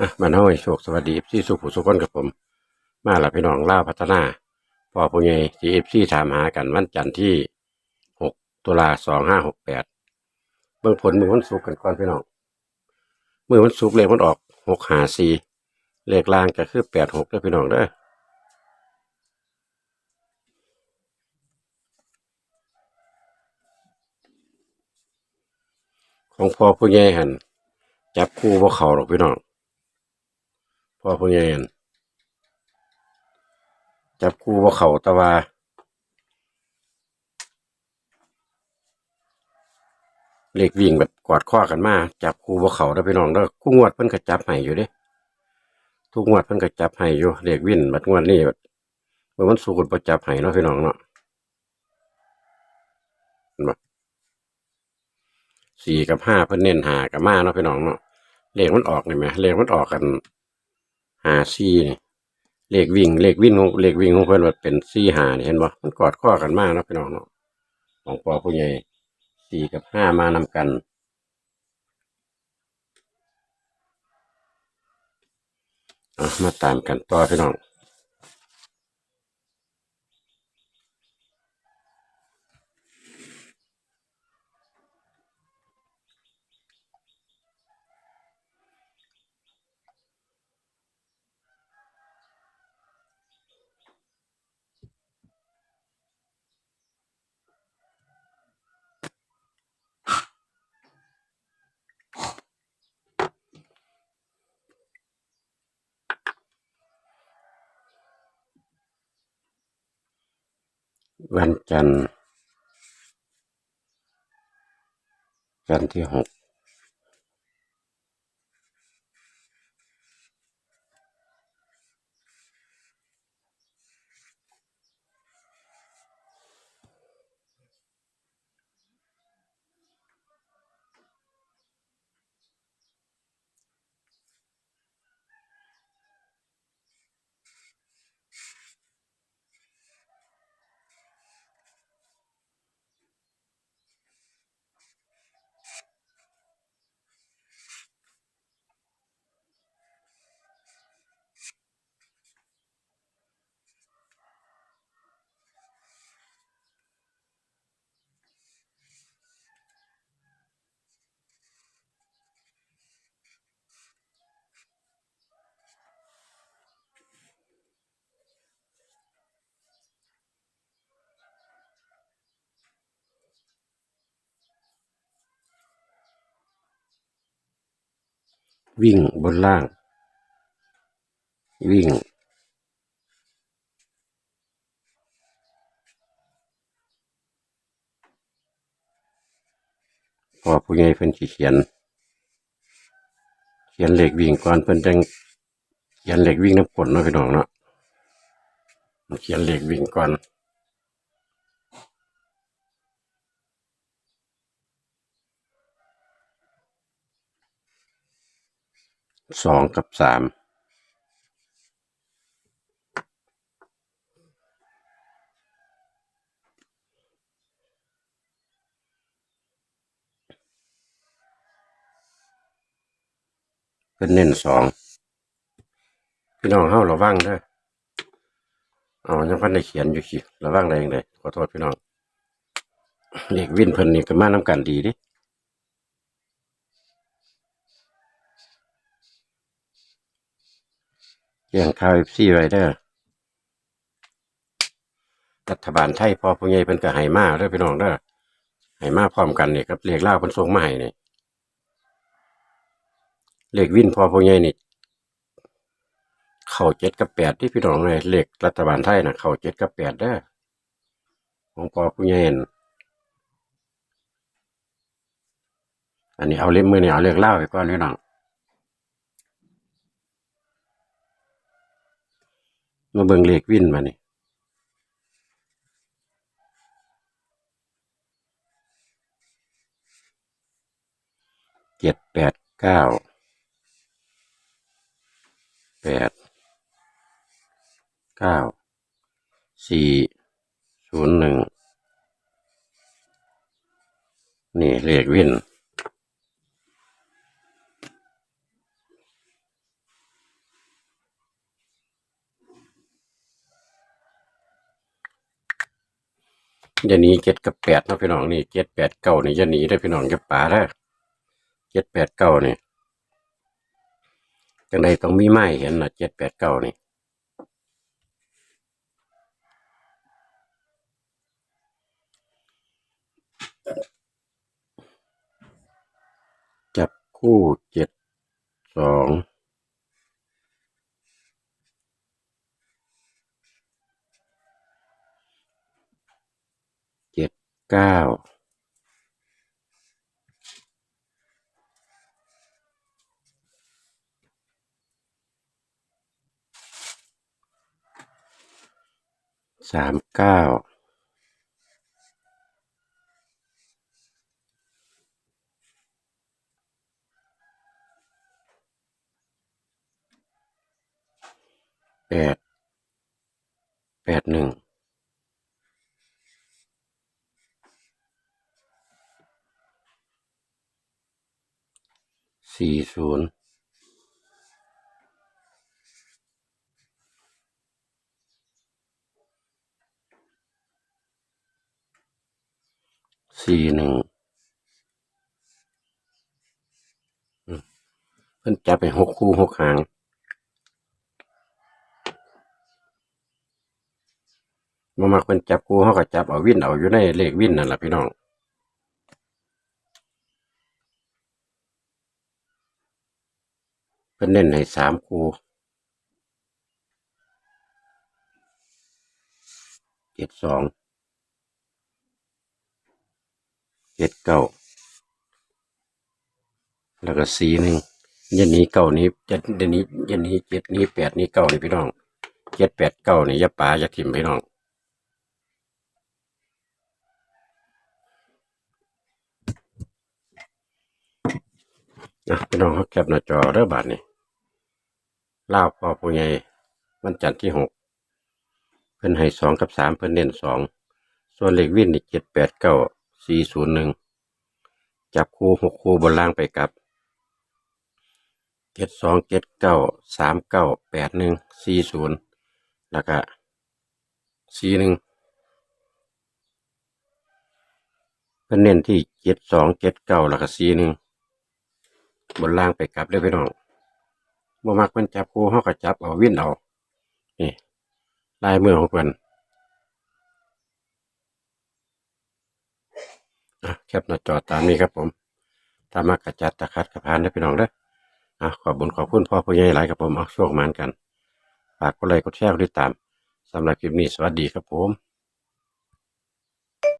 อะมาน้อยโชคสวัสดีพี่สุขผู้สุขคนกับผม มาละพี่น้องล่าพัฒนาพอผู้ใหญ่ทีเอฟซีถามหากันวันจันทร์ที่หกตุลาสองห้าหกแปดเบื้องผลมือวันศุกกันก่อนพี่น้องมือวันศุกเลขมันออกหกหาสี่เลขล่างก็คือแปดหกเด้อพี่น้องเด้อของพ่อผู้ใหญ่หันจับคู่พวกเขาหรอกพี่น้อง พ่อผู้ใหญ่หันจับคู่พวกเขาตะว่าเลขวิ่งแบบกอดข้อกันมาจับคู่พวกเขาได้อพี่น้องเด้อคู่งวดเพิ่นก็จับให้อยู่เด้ทุกงวดเพิ่นก็จับให้อยู่เลขวิ่งบัดงวดนี้แบบเมื่อมันสูกบ่จับให้เนาะพี่น้องเนาะสี่กับห้าเพิ่นเน้นหากับมาเนาะพี่น้องเนาะเลขมันออกนี่แหมเลขมันออกกัน หาซี่นี่เลขวิ่งเลขวิ่งของเลขวิ่งของเพื่อนว่าเป็นซี่หานี่เห็นบ่มันกอดข้อกันมาเนาะพี่น้องเนาะของปอผู้ใหญ่สี่กับห้ามานำกันมาตามกันต่อพี่น้อง วันจันทร์จันทร์ที่หก วิ่งบนล่าง วิ่ง พอผู้ใหญ่เพิ่นเขียน เขียนเหลขวิ่งก่อนเพิ่นจังเขียนเลขวิ่งน้ำกลเนาะพี่น้องเนาะเขียนเหลขวิ่งก่อน สองกับสามเป็นเน้นสองพี่น้องเฮาระวังเด้อเอายังพันได้เขียนอยู่สิระวังอะได้ยังไงขอโทษพี่น้องเลขวินเพิ่นนี่ก็มาน้ำกันดีดิ เกี่ยงข่าวซีไรเด้อรัฐบาลไทยพอผู้ใหญ่เพิ่นก็ให้มาเด้อพี่น้องเด้อให้มาพร้อมกันเนี่กับเลขเล่าวเพิ่นส่งมาให้นี่ยเลขวินพอผู้ใหญ่นี่เข้าเจ็ดกับแปดที่พี่น้องเลยเลขรัฐบาลไทยนะเข้าเจ็ดกับแปดเด้อของพอผู้ใหญ่นั่นอันนี้เอาเล่มมือเนี่ยเอาเลขเล่าไปก่อนพี่น้อง มาเบิ่งเลขวินมานี่เจ็ดแปดเก้าแปดเก้าสี่ศูนย์หนึ่งนี่เลขวิน อย่าหนีเจ็ดกับแปดนะพี่น้องนี่เจ็ดแปดเก้านี่อย่าหนีได้พี่น้องอย่าป่าได้อเจ็ดแปดเก้านี่จังใดต้องมีไม้เห็นนะเจ็ดแปดเก้านี่จับคู่เจ็ดสอง เก้าสามเก้าแปดแปดหนึ่ง สี่ศูนย์สี่หนึ่งเพิ่นจับไปหกคู่หกหางมามาเพิ่นจับคู่เขาก็จับเอาวินเอาอยู่ในเลขวินนั่นแหละพี่น้อง พิ่นเน้นให้สามคู่เจ็ดสองเจ็ดเก้าแล้วก็สีหนึ่งยันนี้เก้านี้เจ็ดเดี๋ยวนี้ยันนี้เจ็ดนี้แปดนี้เก้านี่พี่น้องเจ็ดแปดเก้านี่ยาป่ายาถิ่มพี่น้องนะพี่น้องเขาแคปหน้าจอเด้อบาทนี่ ล่าวพ่อผู้ใหญ่วันจันทร์ที่หกเพิ่นให้สองกับสามเพิ่นเน้นสองส่วนเลขวินนี่เจ็ดแปดเก้าสี่ศูนย์หนึ่งจับคู่หกคู่บนล่างไปกับเจ็ดสองเจ็ดเก้าสามเก้าแปดหนึ่งสี่ศูนย์แล้วก็สี่หนึ่งเป็นเน้นที่เจ็ดสองเจ็ดเก้าแล้วก็สี่หนึ่งบนล่างไปกับเลยพี่น้อง บ่มักเป็นจับคู่เขาก็จับเอาวิ่นเอานี่ลายมือของเพิ่นอะแคปหน้าจอตามนี้ครับผมถ้ามากระจัดตะคัดกระพานได้พี่น้องเด้ออะขอบุญขอบคุณพ่อผู้ใหญ่หลายครับผมเอาโชคมานกันฝากกดไลค์กดแชร์กดติดตามสำหรับคลิปนี้สวัสดีครับผม